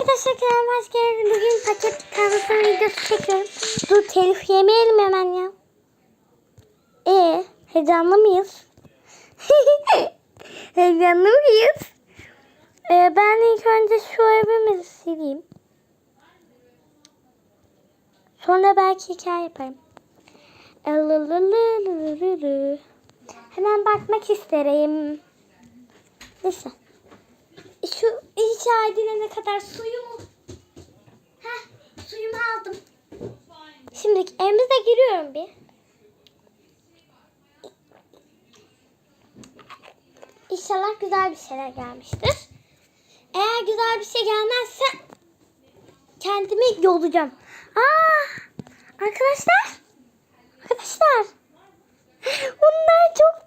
arkadaşlar kanalıma hoş geldiniz. Bugün paket tanıtım videosu çekiyorum. Dur telif yemeyelim hemen ya. Ee, heyecanlı mıyız? heyecanlı mıyız? Ee, ben ilk önce şu evimizi sileyim. Sonra belki hikaye yaparım. Elılılılılılı. Hemen bakmak isterim. Neyse. Şu hikaye edilene kadar suyumu... Heh, suyumu aldım. Şimdi evimize giriyorum bir. İnşallah güzel bir şeyler gelmiştir. Eğer güzel bir şey gelmezse kendimi yolacağım. Aa, arkadaşlar. Arkadaşlar. Bunlar çok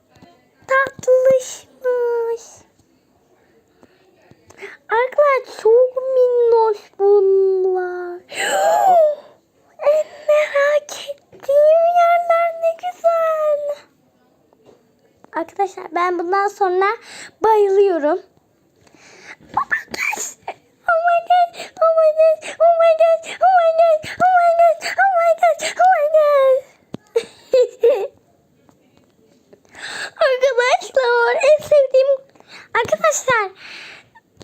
tatlışmış. Arkadaşlar çok minnoş bunlar. en merak ettiğim yerler ne güzel. Arkadaşlar ben bundan sonra bayılıyorum. Oh my gosh. Oh my god. Oh my god. Oh my god. Oh my god. Oh my god. Oh my god. Oh my god. Arkadaşlar en sevdiğim arkadaşlar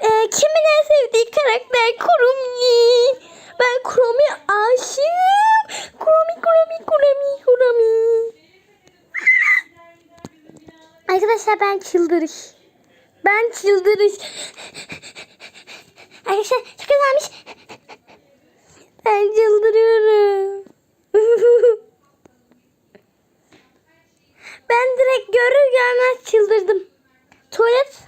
e, kimin en sevdiği karakter Kurumi. Ben Kurumi aşığım. Kurumi Kurumi Kurumi. Arkadaşlar ben çıldırış. Ben çıldırış. Arkadaşlar çok güzelmiş. Ben çıldırıyorum. ben direkt görür görmez çıldırdım. Tuvalet.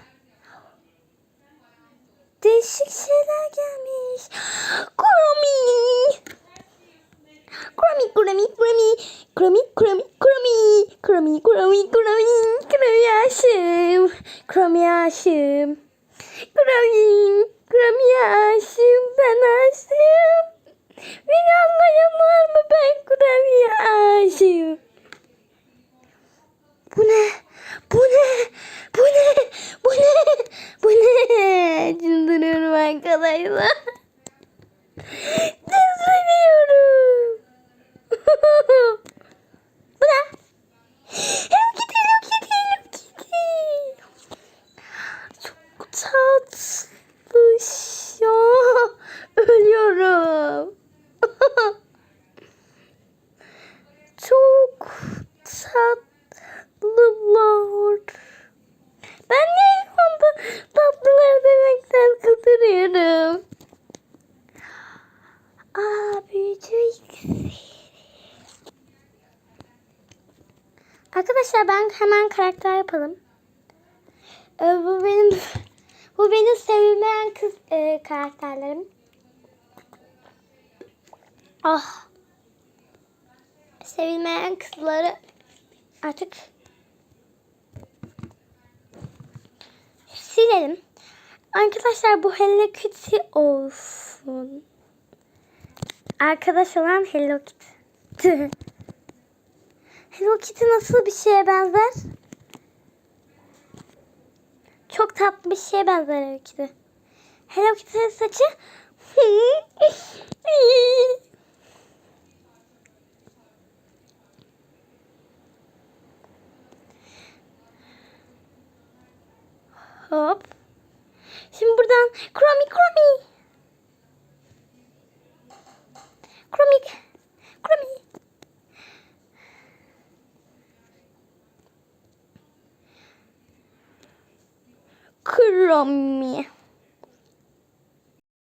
Değişik şeyler gelmiş. Kurumi. Kurumi, kurumi, kurumi. Kurumi, kurumi, kurumi. Kurumi, kurumi, kurumi. Kurumi aşığım. Kurumi aşığım. Kurumi, kurumi aşığım. Ben aşığım. Beni anlayan var mı? Ben kurumi aşığım. Bu ne? Bu ne? Bu ne? Bu ne? Bu ne? Çıldırıyorum arkadaşlar. Çıldırıyorum. Bu ne? Hello Kitty, Hello Kitty, Hello Kitty. Çok tatlış ya. Ölüyorum. Çok tatlılar. Ben niye ilk anda tatlılar demekten kıtırıyorum? Aa büyücü Arkadaşlar ben hemen karakter yapalım. Ee, bu benim bu benim sevilmeyen kız e, karakterlerim. Ah. Sevilmeyen kızları artık silelim. Arkadaşlar bu Hello Kitty olsun. Arkadaş olan Hello Kitty. Hello Kitty nasıl bir şeye benzer? Çok tatlı bir şeye benzer Hello Kitty. Hello Kitty'nin saçı Hop. Şimdi buradan Kromi Kromi. Kromi. Kromi.